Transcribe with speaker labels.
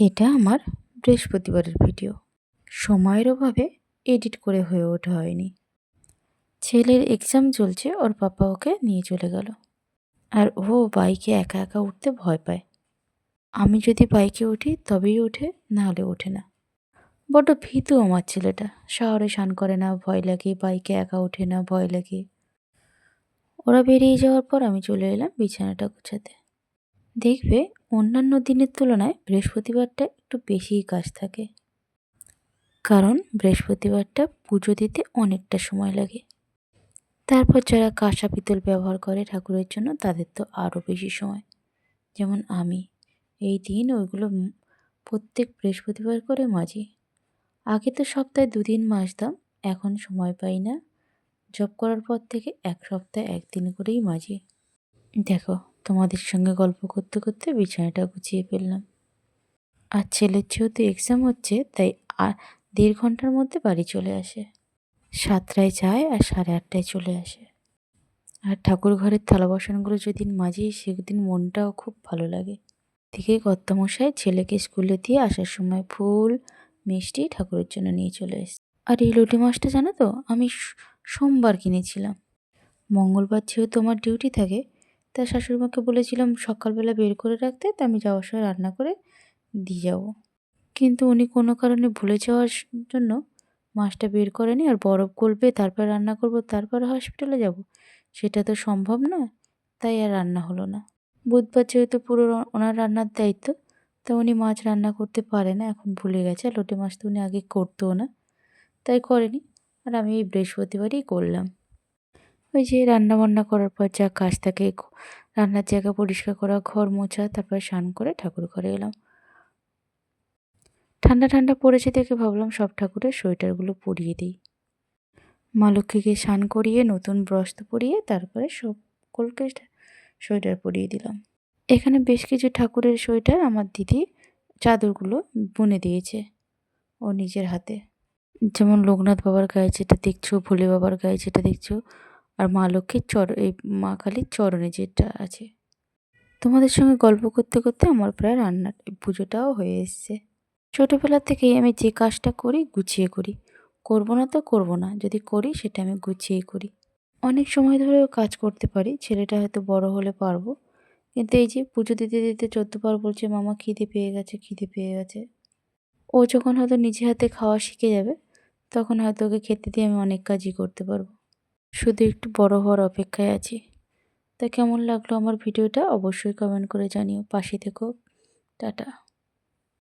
Speaker 1: এটা আমার বৃহস্পতিবারের ভিডিও। সময়ের অভাবে এডিট করে হয়ে ওঠা হয়নি। ছেলের এক্সাম চলছে, ওর পাপা ওকে নিয়ে চলে গেল। আর ও বাইকে একা একা উঠতে ভয় পায়। আমি যদি বাইকে উঠি, তবেই ওঠে নাহলে ওঠে না। বড্ড ভীতু আমার ছেলেটা। শহরে স্নান করে না, ভয় লাগে, বাইকে একা ওঠে না, ভয় লাগে। ওরা বেরিয়ে যাওয়ার পর আমি চলে এলাম বিছানাটা গুছাতে। দেখবে অন্যান্য দিনের তুলনায় বৃহস্পতিবারটা একটু বেশিই কাজ থাকে। কারণ বৃহস্পতিবারটা পুজো দিতে অনেকটা সময় লাগে। তারপর যারা কাঁসা পিতল ব্যবহার করে ঠাকুরের জন্য, তাদের তো আরও বেশি সময়। যেমন আমি। এই দিন ওইগুলো প্রত্যেক বৃহস্পতিবার করে মাজি। আগে তো সপ্তাহে দুদিন মাজতাম এখন সময় পাই না। জব করার পর থেকে এক সপ্তাহে একদিন করেই মাজি। দেখো তোমাদের সঙ্গে গল্প করতে করতে বিছানাটা গুছিয়ে ফেললাম। আর ছেলের যেহেতু এক্সাম হচ্ছে, তাই আর দেড় ঘণ্টার মধ্যে বাড়ি চলে আসে। সাতটায় যায় আর সাড়ে আটটায় চলে আসে। আর ঠাকুর ঘরের থালা বাসনগুলো যেদিন মাজি, সেদিন মনটাও খুব ভালো লাগে। থেকে কর্তামশাই ছেলেকে স্কুলে দিয়ে আসার সময় ফুল, মিষ্টি ঠাকুরের জন্য নিয়ে চলে এসে আর এই লুটি মাছটা জানো তো, আমি সোমবার কিনেছিলাম। মঙ্গলবার যেহেতু আমার ডিউটি থাকে তা শাশুড়িমাকে বলেছিলাম, সকালবেলা বের করে রাখতে, তা আমি যাওয়ার সময় রান্না করে দিয়ে যাব। কিন্তু উনি কোনো কারণে ভুলে যাওয়ার জন্য মাছটা বের করেনি আর বরফ গলবে, তারপর রান্না করব, তারপর হসপিটালে যাব। সেটা তো সম্ভব না, তাই আর রান্না হলো না। বুধবার যেহেতু পুরো ওনার রান্নার দায়িত্ব, তা উনি মাছ রান্না করতে পারে না, এখন ভুলে গেছে। আর লোটে মাছ তো উনি আগে করতেও না, তাই করেনি। আর আমি এই বৃহস্পতিবারই করলাম। ওই যে রান্না বান্না করার পর যা কাজ থাকে, রান্নার জায়গা পরিষ্কার করা, ঘর মোছা, তারপর স্নান করে ঠাকুর ঘরে এলাম। ঠান্ডা ঠান্ডা পড়েছে দেখে ভাবলাম সব ঠাকুরের সোয়েটারগুলো পরিয়ে দিই। মা লক্ষ্মীকে স্নান করিয়ে নতুন বস্ত্র পরিয়ে তারপরে সকলকে সোয়েটার পরিয়ে দিলাম। এখানে বেশ কিছু ঠাকুরের সোয়েটার আমার দিদি চাদরগুলো বুনে দিয়েছে ও নিজের হাতে। যেমন লোকনাথ বাবার গায়ে যেটা দেখছ, ভোলে বাবার গায়ে যেটা দেখছ আর মা লক্ষ্মীর চর, এই মা কালীর চরণে যেটা আছে। তোমাদের সঙ্গে গল্প করতে করতে আমার প্রায় রান্নার পুজোটাও হয়ে এসছে। ছোটোবেলা থেকেই আমি যে কাজটা করি, গুছিয়ে করি। করব না তো করব না, যদি করি সেটা আমি গুছিয়েই করি। অনেক সময় ধরেও কাজ করতে পারি, ছেলেটা হয়তো বড় হলে পারব। কিন্তু এই যে পুজো দিতে দিতে চোদ্দবার বলছে, মামা খিদে পেয়ে গেছে, খিদে পেয়ে গেছে। ও যখন হয়তো নিজে হাতে খাওয়া শিখে যাবে, তখন হয়তো ওকে খেতে দিয়ে আমি অনেক কাজই করতে পারব। শুধু একটু বড় হওয়ার অপেক্ষায় আছি। তা কেমন লাগল আমার ভিডিওটা? অবশ্যই কমেন্ট করে জানিও। পাশে থেকো। টাটা।